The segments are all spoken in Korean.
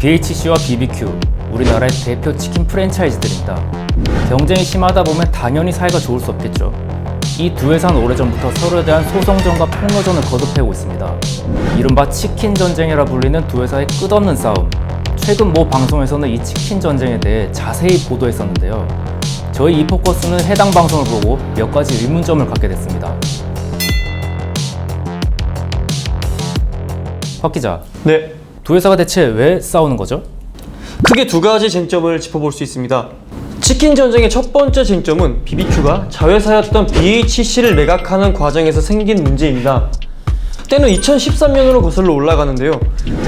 BHC와 BBQ, 우리나라의 대표 치킨 프랜차이즈들입니다. 경쟁이 심하다 보면 당연히 사이가 좋을 수 없겠죠. 이 두 회사는 오래전부터 서로에 대한 소송전과 폭로전을 거듭해오고 있습니다. 이른바 치킨 전쟁이라 불리는 두 회사의 끝없는 싸움. 최근 모 방송에서는 이 치킨 전쟁에 대해 자세히 보도했었는데요. 저희 이포커스는 해당 방송을 보고 몇 가지 의문점을 갖게 됐습니다. 박 기자, 네, 두 회사가 대체 왜 싸우는 거죠? 크게 두 가지 쟁점을 짚어볼 수 있습니다. 치킨 전쟁의 첫 번째 쟁점은 BBQ가 자회사였던 BHC를 매각하는 과정에서 생긴 문제입니다. 때는 2013년으로 거슬러 올라가는데요.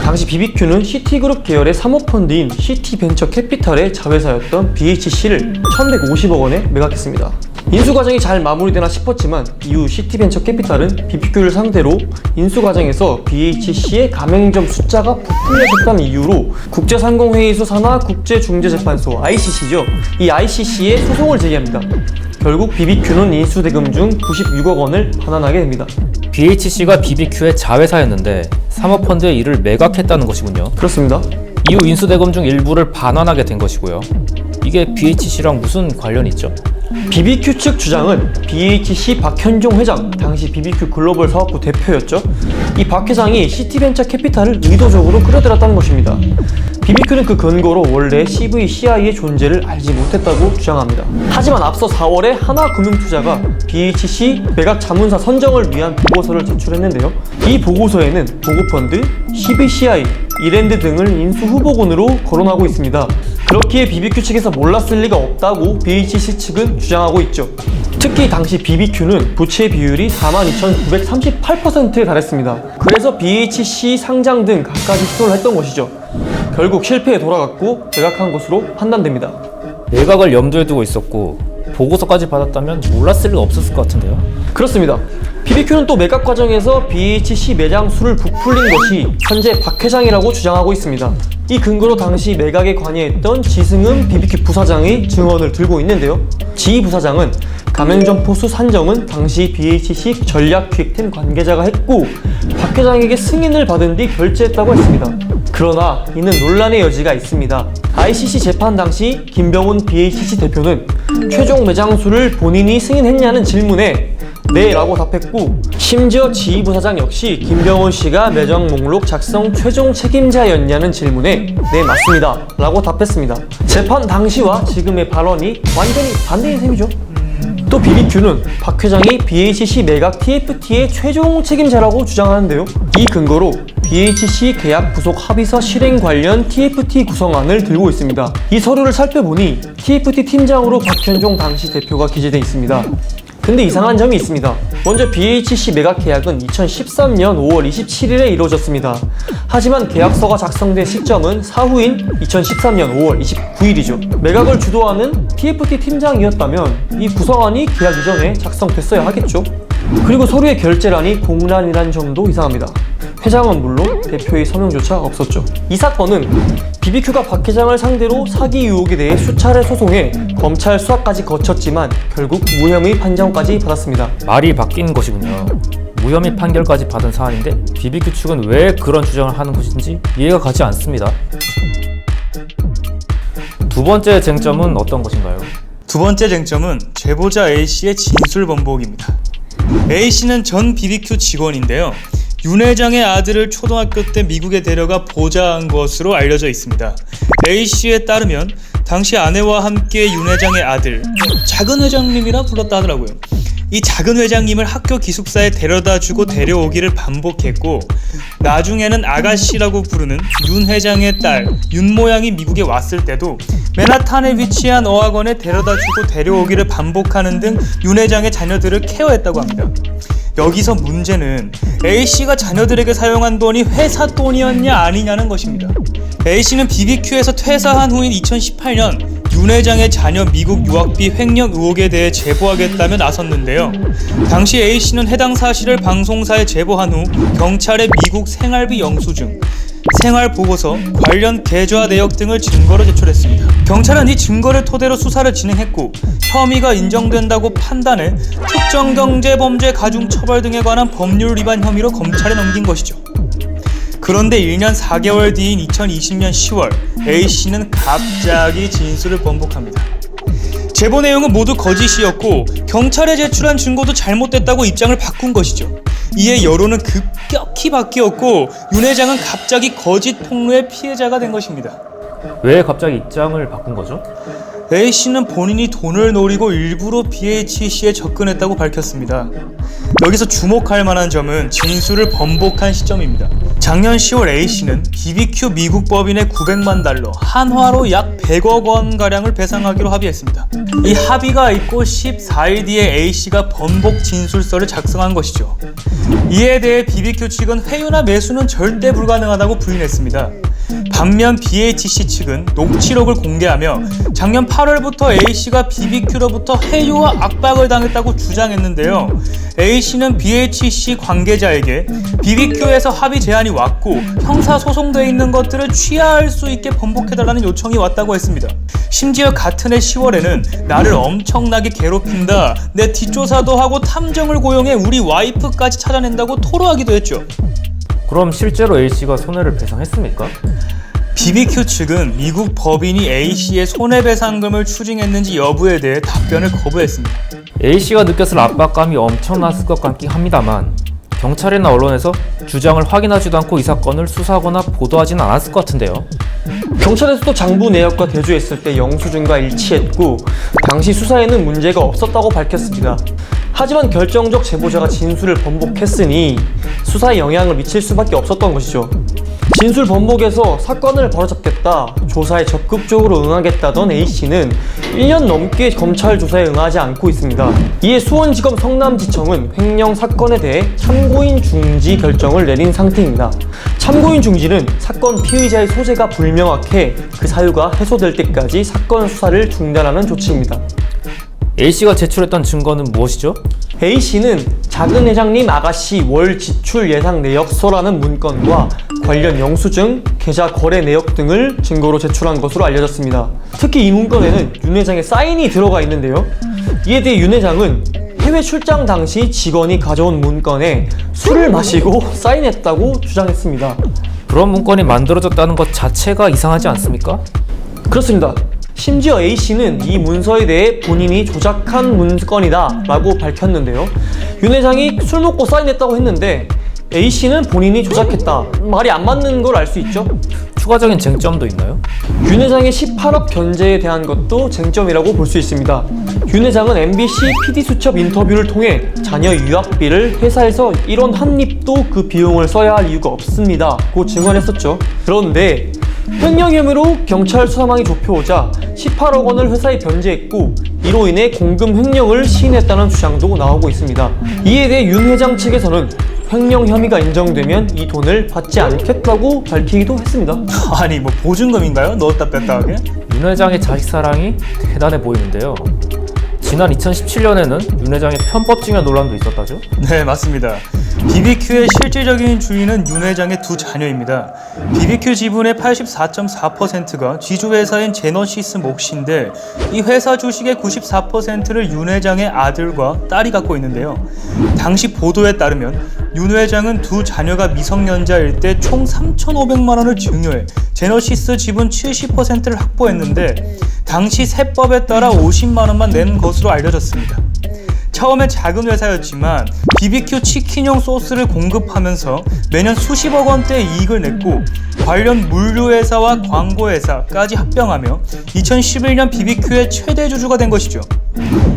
당시 BBQ는 시티그룹 계열의 사모펀드인 시티벤처 캐피탈의 자회사였던 BHC를 1,150억 원에 매각했습니다. 인수 과정이 잘 마무리되나 싶었지만 이후 시티벤처 캐피탈은 BBQ를 상대로 인수 과정에서 BHC의 가맹점 숫자가 부풀려졌다는 이유로 국제상공회의소 산하 국제중재재판소 ICC죠. 이 ICC에 소송을 제기합니다. 결국 BBQ는 인수대금 중 96억 원을 반환하게 됩니다. BHC가 BBQ의 자회사였는데 사모펀드에 이를 매각했다는 것이군요. 그렇습니다. 이후 인수대금 중 일부를 반환하게 된 것이고요. 이게 BHC랑 무슨 관련이 있죠? BBQ 측 주장은 BHC 박현종 회장, 당시 BBQ 글로벌 사업부 대표였죠. 이 박 회장이 시티벤처 캐피탈을 의도적으로 끌어들였다는 것입니다. BBQ는 그 근거로 원래 CVCI의 존재를 알지 못했다고 주장합니다. 하지만 앞서 4월에 하나금융투자가 BHC 매각 자문사 선정을 위한 보고서를 제출했는데요. 이 보고서에는 보고펀드, CVCI, 이랜드 등을 인수 후보군으로 거론하고 있습니다. 그렇기에 BBQ 측에서 몰랐을 리가 없다고 BHC 측은 주장하고 있죠. 특히 당시 BBQ는 부채 비율이 42,938%에 달했습니다. 그래서 BHC 상장 등 갖가지 시도를 했던 것이죠. 결국 실패에 돌아갔고 매각한 것으로 판단됩니다. 매각을 염두에 두고 있었고 보고서까지 받았다면 몰랐을 리가 없었을 것 같은데요. 그렇습니다. BBQ는 또 매각 과정에서 BHC 매장 수를 부풀린 것이 현재 박 회장이라고 주장하고 있습니다. 이 근거로 당시 매각에 관여했던 지승은 BBQ 부사장의 증언을 들고 있는데요. 지 부사장은 가맹점 포수 산정은 당시 BHC 전략기획팀 관계자가 했고 박 회장에게 승인을 받은 뒤 결제했다고 했습니다. 그러나 이는 논란의 여지가 있습니다. ICC 재판 당시 김병훈 BHC 대표는 최종 매장 수를 본인이 승인했냐는 질문에 네 라고 답했고 심지어 지휘부사장 역시 김병훈 씨가 매장 목록 작성 최종 책임자였냐는 질문에 네 맞습니다 라고 답했습니다. 재판 당시와 지금의 발언이 완전히 반대인 셈이죠 또 BBQ는 박 회장이 BHC 매각 TFT의 최종 책임자라고 주장하는데요. 이 근거로 BHC 계약 부속 합의서 실행 관련 TFT 구성안을 들고 있습니다. 이 서류를 살펴보니 TFT 팀장으로 박현종 당시 대표가 기재되어 있습니다. 근데 이상한 점이 있습니다. 먼저 BHC 매각 계약은 2013년 5월 27일에 이루어졌습니다. 하지만 계약서가 작성된 시점은 사후인 2013년 5월 29일이죠. 매각을 주도하는 TFT 팀장이었다면 이 구성안이 계약 이전에 작성됐어야 하겠죠. 그리고 서류의 결제란이 공란이란 점도 이상합니다. 회장은 물론 대표의 서명조차 없었죠. 이 사건은 BBQ가 박 회장을 상대로 사기 의혹에 대해 수차례 소송해 검찰 수사까지 거쳤지만 결국 무혐의 판정까지 받았습니다. 말이 바뀐 것이군요. 무혐의 판결까지 받은 사안인데 BBQ 측은 왜 그런 주장을 하는 것인지 이해가 가지 않습니다. 두 번째 쟁점은 어떤 것인가요? 두 번째 쟁점은 제보자 A씨의 진술 번복입니다. A씨는 전 BBQ 직원인데요. 윤 회장의 아들을 초등학교 때 미국에 데려가 보좌한 것으로 알려져 있습니다. A씨에 따르면 당시 아내와 함께 윤 회장의 아들, 작은 회장님이라 불렀다 하더라고요. 이 작은 회장님을 학교 기숙사에 데려다 주고 데려오기를 반복했고 나중에는 아가씨라고 부르는 윤 회장의 딸 윤 모양이 미국에 왔을 때도 맨하탄에 위치한 어학원에 데려다 주고 데려오기를 반복하는 등 윤 회장의 자녀들을 케어했다고 합니다. 여기서 문제는 A씨가 자녀들에게 사용한 돈이 회사 돈이었냐 아니냐는 것입니다. A씨는 BBQ에서 퇴사한 후인 2018년 윤 회장의 자녀 미국 유학비 횡령 의혹에 대해 제보하겠다며 나섰는데요. 당시 A씨는 해당 사실을 방송사에 제보한 후 경찰에 미국 생활비 영수증, 생활 보고서, 관련 계좌 내역 등을 증거로 제출했습니다. 경찰은 이 증거를 토대로 수사를 진행했고 혐의가 인정된다고 판단해 특정 경제 범죄 가중 처벌 등에 관한 법률 위반 혐의로 검찰에 넘긴 것이죠. 그런데 1년 4개월 뒤인 2020년 10월 A씨는 갑자기 진술을 번복합니다. 제보 내용은 모두 거짓이었고 경찰에 제출한 증거도 잘못됐다고 입장을 바꾼 것이죠. 이에 여론은 급격히 바뀌었고 윤 회장은 갑자기 거짓 폭로의 피해자가 된 것입니다. 왜 갑자기 입장을 바꾼 거죠? A씨는 본인이 돈을 노리고 일부러 BHC에 접근했다고 밝혔습니다. 여기서 주목할 만한 점은 진술을 번복한 시점입니다. 작년 10월 A씨는 BBQ 미국 법인에 900만 달러, 한화로 약 100억 원 가량을 배상하기로 합의했습니다. 이 합의가 있고 14일 뒤에 A씨가 번복 진술서를 작성한 것이죠. 이에 대해 BBQ 측은 회유나 매수는 절대 불가능하다고 부인했습니다. 반면 BHC 측은 녹취록을 공개하며 작년 8월부터 A씨가 BBQ로부터 해유와 압박을 당했다고 주장했는데요. A씨는 BHC 관계자에게 BBQ에서 합의 제안이 왔고 형사 소송돼 있는 것들을 취하할 수 있게 번복해달라는 요청이 왔다고 했습니다. 심지어 같은 해 10월에는 나를 엄청나게 괴롭힌다. 내 뒷조사도 하고 탐정을 고용해 우리 와이프까지 찾아낸다고 토로하기도 했죠. 그럼 실제로 A씨가 손해를 배상했습니까? BBQ 측은 미국 법인이 A씨의 손해배상금을 추징했는지 여부에 대해 답변을 거부했습니다. A씨가 느꼈을 압박감이 엄청났을 것 같긴 합니다만 경찰이나 언론에서 주장을 확인하지도 않고 이 사건을 수사하거나 보도하지는 않았을 것 같은데요. 경찰에서도 장부 내역과 대조했을 때 영수증과 일치했고 당시 수사에는 문제가 없었다고 밝혔습니다. 하지만 결정적 제보자가 진술을 번복했으니 수사에 영향을 미칠 수밖에 없었던 것이죠. 진술 번복에서 사건을 바로잡겠다, 조사에 적극적으로 응하겠다던 A씨는 1년 넘게 검찰 조사에 응하지 않고 있습니다. 이에 수원지검 성남지청은 횡령 사건에 대해 참고인 중지 결정을 내린 상태입니다. 참고인 중지는 사건 피의자의 소재가 불명확해 그 사유가 해소될 때까지 사건 수사를 중단하는 조치입니다. A씨가 제출했던 증거는 무엇이죠? A씨는 작은 회장님 아가씨 월 지출 예상 내역서라는 문건과 관련 영수증, 계좌 거래 내역 등을 증거로 제출한 것으로 알려졌습니다. 특히 이 문건에는 윤 회장의 사인이 들어가 있는데요. 이에 대해 윤 회장은 해외 출장 당시 직원이 가져온 문건에 술을 마시고 사인했다고 주장했습니다. 그런 문건이 만들어졌다는 것 자체가 이상하지 않습니까? 그렇습니다. 심지어 A씨는 이 문서에 대해 본인이 조작한 문건이다 라고 밝혔는데요. 윤 회장이 술 먹고 사인했다고 했는데 A씨는 본인이 조작했다. 말이 안 맞는 걸 알 수 있죠. 추가적인 쟁점도 있나요? 윤 회장의 18억 견제에 대한 것도 쟁점이라고 볼 수 있습니다. 윤 회장은 MBC PD 수첩 인터뷰를 통해 자녀 유학비를 회사에서 1원 한 입도 그 비용을 써야 할 이유가 없습니다. 고 증언했었죠. 그런데 횡령 혐의로 경찰 수사망이 좁혀오자 18억 원을 회사에 변제했고 이로 인해 공금 횡령을 시인했다는 주장도 나오고 있습니다. 이에 대해 윤 회장 측에서는 횡령 혐의가 인정되면 이 돈을 받지 않겠다고 밝히기도 했습니다. 아니 뭐 보증금인가요? 넣었다 뺐다 하게? 윤 회장의 자식 사랑이 대단해 보이는데요. 지난 2017년에는 윤 회장의 편법 증여 논란도 있었다죠? 네, 맞습니다. BBQ의 실질적인 주인은 윤 회장의 두 자녀입니다. BBQ 지분의 84.4%가 지주회사인 제너시스 몫인데 이 회사 주식의 94%를 윤 회장의 아들과 딸이 갖고 있는데요. 당시 보도에 따르면 윤 회장은 두 자녀가 미성년자일 때 총 3,500만 원을 증여해 제너시스 지분 70%를 확보했는데 당시 세법에 따라 50만 원만 낸 것으로 알려졌습니다. 처음에 작은 회사였지만 BBQ 치킨용 소스를 공급하면서 매년 수십억 원대 이익을 냈고 관련 물류회사와 광고회사까지 합병하며 2011년 BBQ의 최대 주주가 된 것이죠.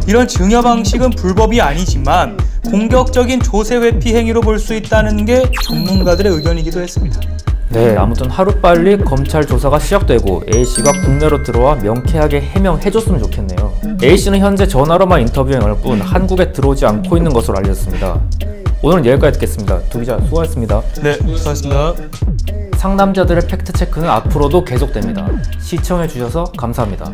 이런 증여 방식은 불법이 아니지만 공격적인 조세 회피 행위로 볼 수 있다는 게 전문가들의 의견이기도 했습니다. 네, 아무튼 하루빨리 검찰 조사가 시작되고 A씨가 국내로 들어와 명쾌하게 해명해줬으면 좋겠네요. A씨는 현재 전화로만 인터뷰에 응할 뿐 한국에 들어오지 않고 있는 것으로 알려졌습니다. 오늘은 여기까지 듣겠습니다. 두 기자 수고하셨습니다. 네, 수고하셨습니다. 상남자들의 팩트체크는 앞으로도 계속됩니다. 시청해주셔서 감사합니다.